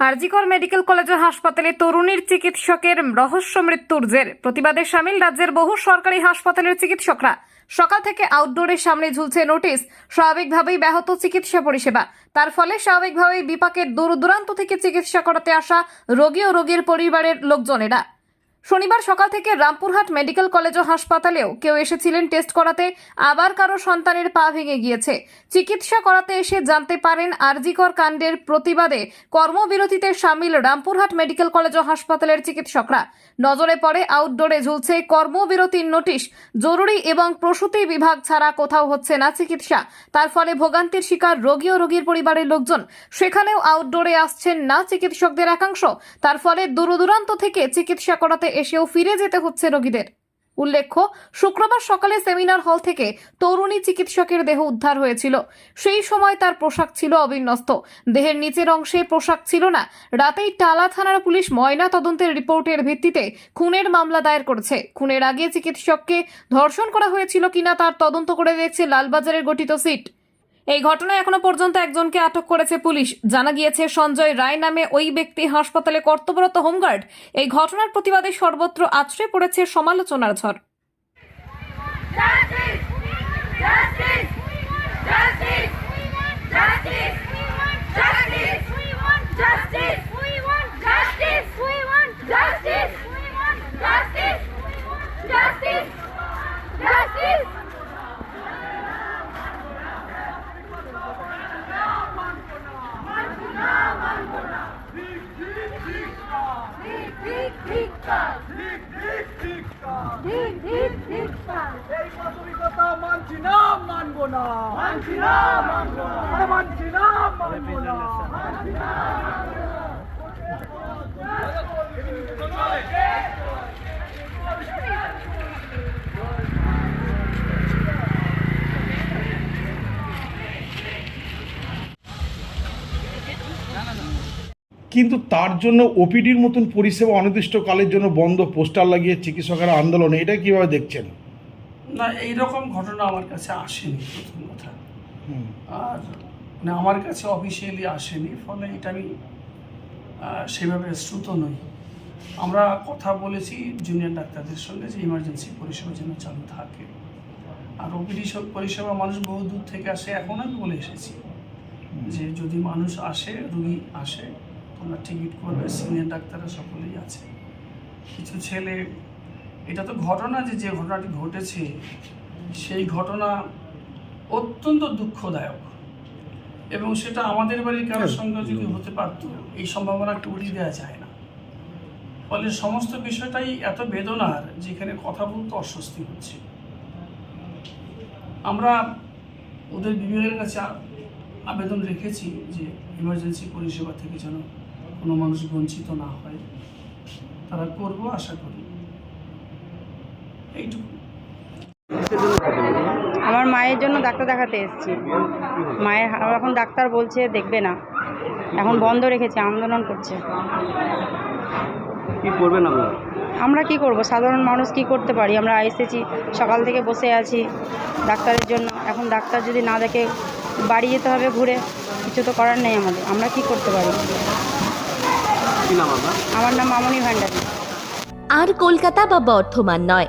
RG Kar medical college হাসপাতালে তরুণীর চিকিৎসকের রহস্য মৃত্যুর জের। প্রতিবাদে সামিল রাজ্যের বহু সরকারি হাসপাতালের চিকিৎসকরা। সকাল থেকে আউটডোরের সামনে ঝুলছে নোটিশ স্বাভাবিকভাবেই ব্যাহত চিকিৎসা পরিষেবা। তার ফলে স্বাভাবিকভাবেই বিপাকের দূর দূরান্ত থেকে চিকিৎসা করাতে আসা রোগী ও রোগীর পরিবারের লোকজনেরা। শনিবার সকাল থেকে রামপুরহাট মেডিকেল কলেজ ও হাসপাতালেও কেউ এসেছিলেন টেস্ট করাতে, আবার কারও সন্তানের পা ভেঙে গিয়েছে। চিকিৎসা করাতে এসে জানতে পারেন আরজিকর কাণ্ডের প্রতিবাদে কর্মবিরতিতে সামিল রামপুরহাট মেডিকেল কলেজ ও হাসপাতালের চিকিৎসকরা। নজরে পড়ে, আউটডোরে ঝুলছে কর্মবিরতির নোটিশ। জরুরি এবং প্রসূতি বিভাগ ছাড়া কোথাও হচ্ছে না চিকিৎসা। তার ফলে ভোগান্তির শিকার রোগী ও রোগীর পরিবারের লোকজন। সেখানেও আউটডোরে আসছেন না চিকিৎসকদের একাংশ। তার ফলে দূরদূরান্ত থেকে চিকিৎসা করাতে এসেও ফিরে যেতে হচ্ছে রোগীদের। উল্লেখ্য, শুক্রবার সকালে সেমিনার হল থেকে তরুণী চিকিৎসকের দেহ উদ্ধার হয়েছিল। সেই সময় তার পোশাক ছিল অবিন্যস্ত। দেহের নিচের অংশে পোশাক ছিল না। রাতেই টালা থানার পুলিশ ময়না তদন্তের রিপোর্টের ভিত্তিতে খুনের মামলা দায়ের করেছে। খুনের আগে চিকিৎসককে ধর্ষণ করা হয়েছিল কিনা তার তদন্ত করে দেখছে লালবাজারের গঠিত সিট। এই ঘটনায় এখনও পর্যন্ত একজনকে আটক করেছে পুলিশ। জানা গিয়েছে, সঞ্জয় রায় নামে ওই ব্যক্তি হাসপাতালে কর্তব্যরত হোমগার্ড। এই ঘটনার প্রতিবাদে সর্বত্র আছড়ে পড়েছে সমালোচনার ঝড়। কিন্তু তার জন্য ওপিডির মতন পরিষেবা অনির্দিষ্টকালের জন্য বন্ধ, পোস্টার লাগিয়ে চিকিৎসকেরা আন্দোলনে, এটা কীভাবে দেখছেন? না এইরকম ঘটনা আমার কাছে আসেনি প্রথম কথা। আর মানে আমার কাছে অফিসিয়ালি আসেনি ফলে এটা আমি সেভাবে শ্রুত নই। আমরা কথা বলেছি জুনিয়র ডাক্তারদের সঙ্গে যে ইমার্জেন্সি পরিষেবা যেন চালু থাকে। আর ওপিডি পরিষেবা মানুষ বহু দূর থেকে আসে এখন আমি বলে এসেছি যে যদি মানুষ আসে রুগী আসে তোমরা টিকিট করবে সিনিয়র ডাক্তাররা সকলেই আছে। কিছু ছেলে এটা তো ঘটনা যে যে ঘটনাটি ঘটেছে সেই ঘটনা অত্যন্ত দুঃখদায়ক। এবং সেটা আমাদের বাড়ির কারোর সঙ্গে যদি হতে পারত এই সম্ভাবনাকে উড়িয়ে দেওয়া যায় না। ফলে সমস্ত বিষয়টাই এত বেদনার যেখানে কথা বলতে অস্বস্তি হচ্ছে। আমরা ওদের বিভাগের কাছে আবেদন রেখেছি যে ইমার্জেন্সি পরিষেবা থেকে যেন কোনো মানুষ বঞ্চিত না হয়। তারা করব আশা করি। এইটুকু আমার মায়ের জন্য ডাক্তার দেখাতে এসেছি। মায়ের এখন ডাক্তার বলছে দেখবে না। এখন বন্ধ রেখেছে আন্দোলন করছে। কি করবেন আপনারা? আমরা কি করব? সাধারণ মানুষ কি করতে পারি? আমরা এসেছি সকাল থেকে বসে আছি ডাক্তারের জন্য। এখন ডাক্তার যদি না দেখে বাড়ি যেতে হবে ঘুরে। কিছু তো করার নেই আমাদের। আমরা কি করতে পারি? কি নাম আপনার? আমার নাম মামনি ভান্ডারী। আর কলকাতা বা বর্ধমান নয়।